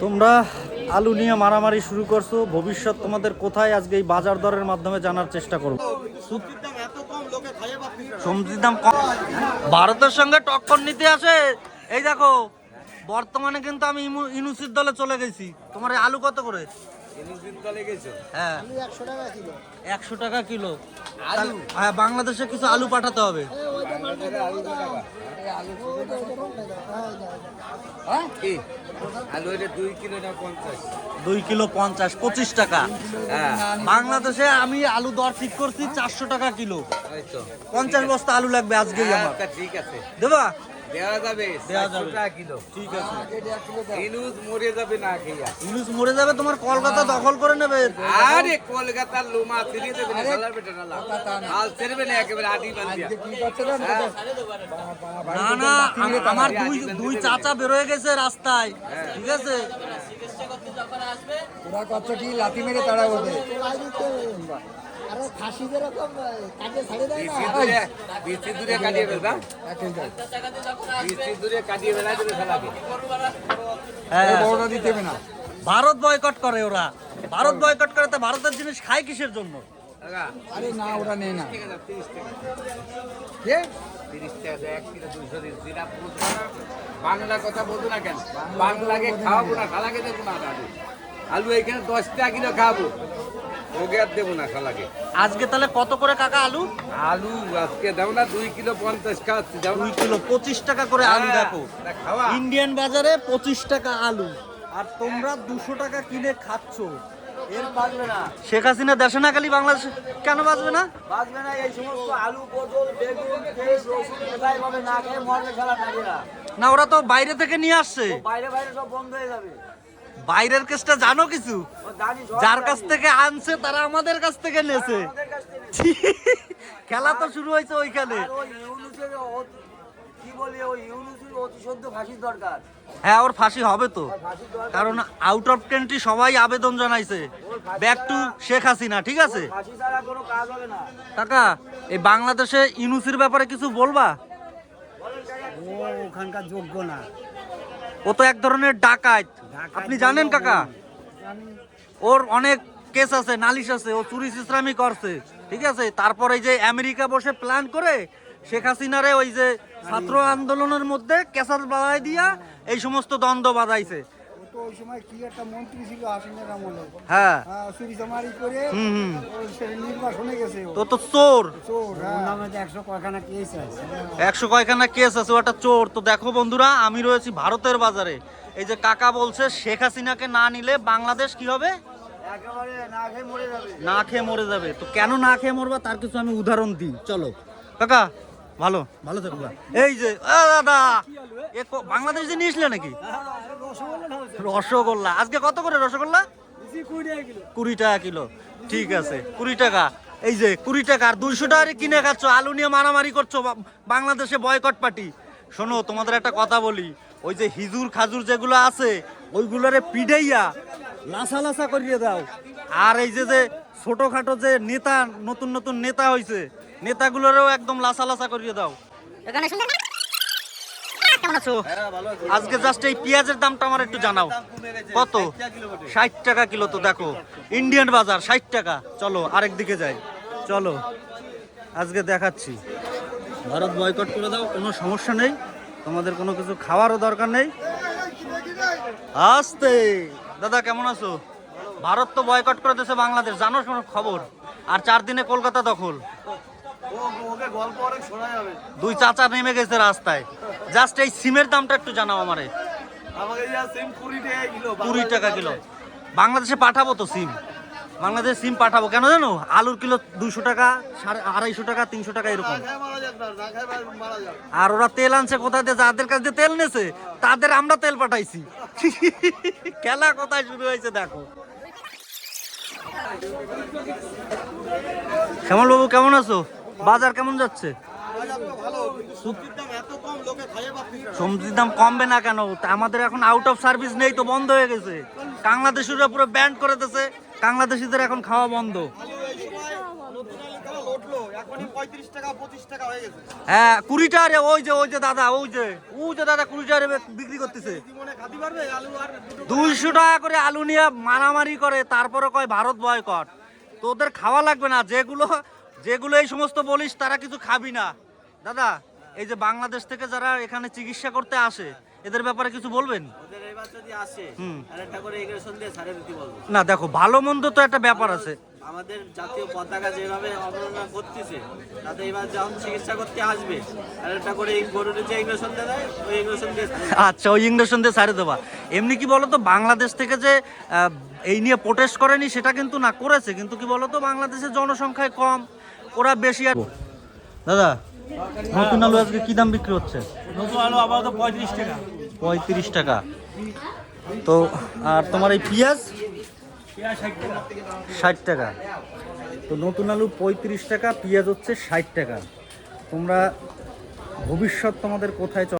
তোমরা আলু নিয়ে মারামারি শুরু করছ ভবিষ্যৎ তোমাদের কোথায়? আজকে এই বাজার দরের মাধ্যমে জানার চেষ্টা করব। সবজির দাম কম ভারতের সঙ্গে টক্কর নিতে আসে। এই দেখো বর্তমানে কিন্তু আমি ইমু- ইনুসির দলে চলে গেছি। তোমার এই আলু কত করে? হ্যাঁ। একশো টাকা কিলো। হ্যাঁ বাংলাদেশে কিছু আলু পাঠাতে হবে। কি আলু এটা দুই কিলো পঞ্চাশ। পঁচিশ টাকা। হ্যাঁ। বাংলাদেশে আমি আলু দর ঠিক করছি চারশো টাকা কিলো। পঞ্চাশ বস্তা আলু লাগবে আজকেই আমার। আচ্ছা ঠিক আছে। দেবা? দেওয়া যাবে দেওয়া যাবে। টাকা কিলো। ঠিক আছে। ইনুজ মরে যাবে না খেয়া। ইলিশ মরে যাবে তোমার কলকাতা দখল করে নেবে। আরে কলকাতার লোমা ফিরিয়ে দেবে না সালার বেটা না হাল ছেড়বে না একেবারে আদি বান্দিয়া না না আম- আমার দুই দুই চাচা বেরোয় গেছে রাস্তায়। ঠিক আছে? ওরা কত কি? লাথি মেরে তারা ওঠে হ্যাঁ? না ভারত বয়কট করে ওরা। ভারত বয়কট করে তো ভারতের জিনিস খায় কিসের জন্য? আরে না ওরা নেই না। বাংলা কথা বলতো না কেন? বাংলাকে খাওয়াবো না খালাকে দেবো না আলু আলু এখানে দশ টাকা কিলো খাব ওকে আর দেবো না খালাকে আজকে তাহলে কত করে কাকা আলু? আলু আজকে দাও না দুই কিলো পঞ্চাশ দাও দুই কিলো পঁচিশ টাকা করে আলু দেখো। ইন্ডিয়ান বাজারে পঁচিশ টাকা আলু। আর তোমরা দুশো টাকা কিনে খাচ্ছ। এর বাঁচবে না। শেখ হাসিনা দেশে না খালি বাংলাদেশ কেন বাঁচবে না? বাঁচবে না এই সমস্ত আলু পটল বেগুন পেঁয়াজ রসুন কোথায় পাবে? না খেয়ে মরবে খেলা না ওরা তো বাইরে থেকে নিয়ে আসছে। বাইরে বাইরে সব বন্ধ হয়ে যাবে। বাইরের কেসটা জানো কিছু? যার কাছ থেকে আনছে তারা আমাদের কাছ থেকে নেছে। আমাদের কাছ থেকে খেলা তো শুরু হয়েছে ওইখানে। আর ওই ইউনুসের অতি- কি বলি ওই ইউনুসের অতি সদ্য ফাঁসির দরকার। হ্যাঁ ওর ফাঁসি হবে তো। কারণ আউট অফ কান্ট্রি সবাই আবেদন জানাইছে। ব্যাক টু শেখ হাসিনা ঠিক আছে? ফাঁসি ছাড়া কোনো কাজ হবে না। কাকা এই বাংলাদেশে ইনুসির ব্যাপারে কিছু বলবা? ও ওখানকার যোগ্য না। ও তো এক ধরনের ডাকাত। আপনি জানেন কাকা? ওর অনেক কেস আছে, নালিশ আছে, ও চুরি সিসরামি করছে, ঠিক আছে? তারপর এই যে আমেরিকা বসে প্ল্যান করে শেখ হাসিনারে ওই যে ছাত্র আন্দোলনের মধ্যে কেসার বাড়াই দিয়া এই সমস্ত দ্বন্দ্ব বাজাইছে তো ওই সময় কি একটা মন্ত্রী ছিল হাসিনের আমলে হ্যাঁ। হ্যাঁ চুরি চামারি করে হুম হুম। ও সে নির্বাসনে গেছে তো তো চোর। চোর হ্যাঁ। একশো কয়খানা কেস আছে। একশো কয়খানা কেস আছে ওটা চোর। তো দেখো বন্ধুরা আমি রয়েছি ভারতের বাজারে। এই যে কাকা বলছে শেখ হাসিনাকে না নিলে বাংলাদেশ কি হবে? না খেয়ে মরে যাবে। না খেয়ে মরে যাবে। তো কেন না খেয়ে মরবা? তার কিছু আমি উদাহরণ দিই। চলো। কাকা ভালো। ভালো থাকো। এই যে দাদা! বাংলাদেশ যে নিয়েছিলে নাকি? রসগোল্লা আজকে কত করে রসগোল্লা? কুড়ি টাকা কিলো। ঠিক আছে কুড়ি টাকা। এই যে কুড়ি টাকা। আর দুইশো টাকা কিনে খাচ্ছ আলু নিয়ে মারামারি করছ বাংলাদেশে বয়কট পার্টি শোনো তোমাদের একটা কথা বলি। ওই যে হিজুর খাজুর যেগুলো আছে ওইগুলোরে পিডাইয়া লাসা লাসা করিয়ে দাও। আর এই যে যে ছোটোখাটো যে নেতা নতুন নতুন নেতা হইছে নেতাগুলোরেও একদম লাসা লাসা করিয়ে দাও। এখানে কেমন আছো? আজকে জাস্ট এই পেঁয়াজের দামটা আমার একটু জানাও। কত? ষাট টাকা কিলো তো দেখো। ইন্ডিয়ান বাজার ষাট টাকা। চলো আরেক দিকে যাই। চলো আজকে দেখাচ্ছি। ভারত বয়কট করে দাও কোনো সমস্যা নেই। তোমাদের কোনো কিছু খাওয়ারও দরকার নেই। আস্তে। দাদা কেমন আছো? ভারত তো বয়কট করে দিয়েছে বাংলাদেশ। জানো কোনো খবর। আর চার দিনে কলকাতা দখল। দুই চাচা নেমে গেছে রাস্তায়। জাস্ট এই সিমের দামটা একটু জানাও আমারে। কুড়ি টাকা কিলো। বাংলাদেশে পাঠাবো তো সিম। বাংলাদেশে সিম পাঠাবো। কেন জানো? আলুর কিলো দুশো টাকা, সাড়ে আড়াইশো টাকা, তিনশো টাকা এরকম। আর ওরা তেল আনছে কোথায় দিয়ে? যাদের কাছে তেল নেছে, তাদের আমরা তেল পাঠাইছি। খেলা কোথায় শুরু হয়েছে দেখো। শ্যামল বাবু কেমন আছো? বাজার কেমন যাচ্ছে? সবজির দাম কমবে না কেন? আমাদের এখন আউট অফ সার্ভিস নেই তো বন্ধ হয়ে গেছে। বাংলাদেশিরা পুরো ব্যান্ড করে দিয়েছে বাংলাদেশিদের এখন খাওয়া বন্ধ। হ্যাঁ ওই যে ওই যে দাদা, ওই যে ওই যে দাদা কুড়ি টাকা বিক্রি করতেছে। দুইশো টাকা করে মারামারি করে তারপরে কয় ভারত বয়কট তো ওদের খাওয়া লাগবে না, যেগুলো যেগুলো এই সমস্ত বলিস তারা কিছু খাবি না। দাদা এই যে বাংলাদেশ থেকে যারা এখানে চিকিৎসা করতে আসে এদের ব্যাপারে কিছু বলবেন? না দেখো ভালো মন্দ তো একটা ব্যাপার আছে। আমাদের জাতীয় পতাকা যেভাবে অবমাননা করতেছে তাতে এবার যখন চিকিৎসা করতে আসবে আর একটা করে এই গরুর যে ইগ্রেশন দেয় ওই ইগ্রেশন দিয়ে আচ্ছা ওই ইঞ্জেকশন দিয়ে ছাড়ে দেবা। এমনি কি বলতো বাংলাদেশ থেকে যে এই নিয়ে প্রোটেস্ট করেনি সেটা কিন্তু না করেছে। কিন্তু কি বলতো বাংলাদেশের জনসংখ্যায় কম ওরা বেশি আর দাদা নতুন আলু আজকে কি দাম বিক্রি হচ্ছে? নতুন আলু আপাতত পঁয়ত্রিশ টাকা। পঁয়ত্রিশ টাকা। তো আর তোমার এই পেঁয়াজ? ষাট টাকা। তো নতুন আলু পঁয়ত্রিশ টাকা, পেঁয়াজ হচ্ছে ষাট টাকা। তোমরা ভবিষ্যৎ তোমাদের কোথায়